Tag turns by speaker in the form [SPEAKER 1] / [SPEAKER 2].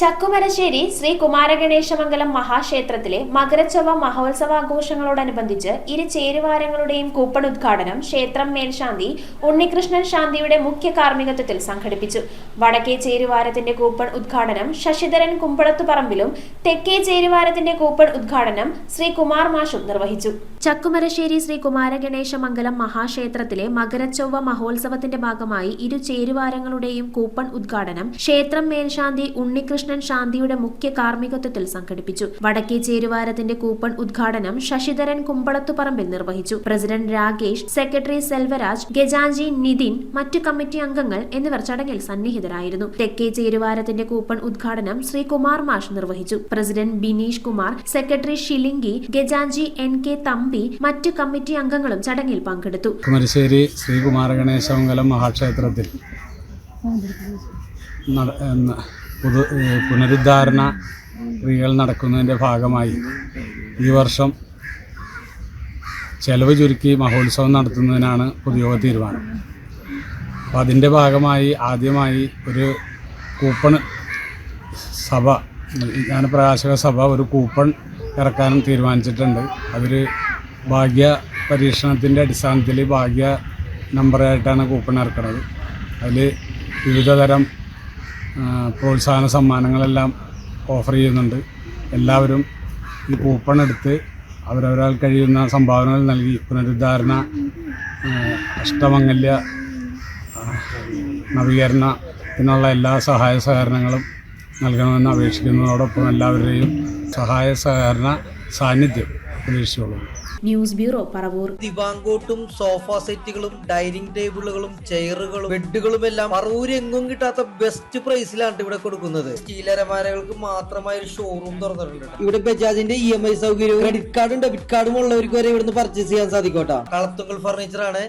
[SPEAKER 1] ചക്കുമരശ്ശേരി ശ്രീ കുമാരഗണേശമംഗലം മഹാക്ഷേത്രത്തിലെ മകരച്ചൊവ്വ മഹോത്സവാഘോഷങ്ങളോടനുബന്ധിച്ച് ഇരു ചേരുവാരങ്ങളുടെയും കൂപ്പൺ ഉദ്ഘാടനം ക്ഷേത്രം മേൽശാന്തി ഉണ്ണികൃഷ്ണൻ ശാന്തിയുടെ മുഖ്യ കാർമ്മികത്വത്തിൽ സംഘടിപ്പിച്ചു. വടക്കേ ചേരുവാരത്തിന്റെ കൂപ്പൺ ഉദ്ഘാടനം ശശിധരൻ കുമ്പളത്തുപറമ്പിലും തെക്കേ ചേരുവാരത്തിന്റെ കൂപ്പൺ ഉദ്ഘാടനം ശ്രീ കുമാർ മാഷും നിർവഹിച്ചു. ചക്കുമരശ്ശേരി ശ്രീ കുമാരഗണേശമംഗലം മഹാക്ഷേത്രത്തിലെ മകരച്ചൊവ്വ മഹോത്സവത്തിന്റെ ഭാഗമായി ഇരു ചേരുവാരങ്ങളുടെയും കൂപ്പൺ ഉദ്ഘാടനം ക്ഷേത്രം മേൽശാന്തി ഉണ്ണികൃഷ്ണൻ ശാന്തിയുടെ മുഖ്യ കാർമ്മികത്വത്തിൽ സംഘടിപ്പിച്ചു. വടക്കേ ചേരുവാരത്തിന്റെ കൂപ്പൺ ഉദ്ഘാടനം ശശിധരൻ കുമ്പളത്തുപറമ്പിൽ നിർവഹിച്ചു. പ്രസിഡന്റ് രാകേഷ് സെക്രട്ടറി സെൽവരാജ് ഗജാഞ്ചി നിതിൻ മറ്റു കമ്മിറ്റി അംഗങ്ങൾ എന്നിവർ ചടങ്ങിൽ സന്നിഹിതരായിരുന്നു. തെക്കേ ചേരുവാരത്തിന്റെ കൂപ്പൺ ഉദ്ഘാടനം ശ്രീകുമാർ മാഷ് നിർവഹിച്ചു. പ്രസിഡന്റ് ബിനീഷ് കുമാർ സെക്രട്ടറി ഷിലിംഗി ഗജാഞ്ചി എൻ കെ തമ്പി മറ്റു കമ്മിറ്റി അംഗങ്ങളും ചടങ്ങിൽ പങ്കെടുത്തു.
[SPEAKER 2] കുമരശ്ശേരി ശ്രീകുമാരഗണേശമംഗലം മഹാക്ഷേത്രത്തിൽ നട- എന്ന പുതു പുനരുദ്ധാരണ ക്രിയകൾ നടക്കുന്നതിന്റെ ഭാഗമായി ഈ വർഷം ചെലവ് ചുരുക്കി മഹോത്സവം നടത്തുന്നതിനാണ് പൊതുയോഗ തീരുമാനം. അപ്പോൾ അതിന്റെ ഭാഗമായി ആദ്യമായി ഒരു കൂപ്പൺ സഭ ജ്ഞാനപ്രകാശക സഭ ഒരു കൂപ്പൺ ഇറക്കാനും തീരുമാനിച്ചിട്ടുണ്ട്. അതിൽ ഭാഗ്യ പരീക്ഷണത്തിന്റെ അടിസ്ഥാനത്തിൽ ഭാഗ്യ നമ്പറായിട്ടാണ് കൂപ്പൺ ഇറക്കുന്നത് അതിൽ വിവിധ തരം ആ, പ്രോത്സാഹന സമ്മാനങ്ങളെല്ലാം ഓഫർ ചെയ്യുന്നുണ്ട്. എല്ലാവരും ഈ കൂപ്പൺ എടുത്ത് അവരവരാൽ കഴിയുന്ന സംഭാവനകൾ നൽകി. പുനരുദ്ധാരണ അഷ്ടമംഗല്യ നവീകരണത്തിനുള്ള എല്ലാ സഹായ സഹകരണങ്ങളും നൽകണമെന്ന് അപേക്ഷിക്കുന്നതോടൊപ്പം എല്ലാവരുടെയും സഹായ സഹകരണ സാന്നിധ്യം. പ്രതീക്ഷിച്ചുകൊള്ളുന്നു
[SPEAKER 1] ന്യൂസ് ബ്യൂറോ പറവൂർ.
[SPEAKER 3] ദിവാങ്കോട്ടും സോഫ സെറ്റുകളും ഡൈനിങ് ടേബിളുകളും ചെയറുകളും ബെഡുകളും എല്ലാം പറവൂർ എങ്ങും കിട്ടാത്ത ബെസ്റ്റ് പ്രൈസിലാണ് ഇവിടെ കൊടുക്കുന്നത്. സ്റ്റീലരമാരകൾക്ക് മാത്രമായ ഒരു ഷോറൂം തുറന്നിട്ടുണ്ട് ഇവിടെ ബജാജിന്റെ ഇ എം ഐ സൗകര്യവും ക്രെഡിറ്റ് കാർഡും ഡെബിറ്റ് കാർഡും ഉള്ളവർക്ക് വരെ ഇവിടുന്ന് പർച്ചേസ് ചെയ്യാൻ സാധിക്കോട്ടാ കളത്തുങ്കൽ ഫർണിച്ചർ ആണ്.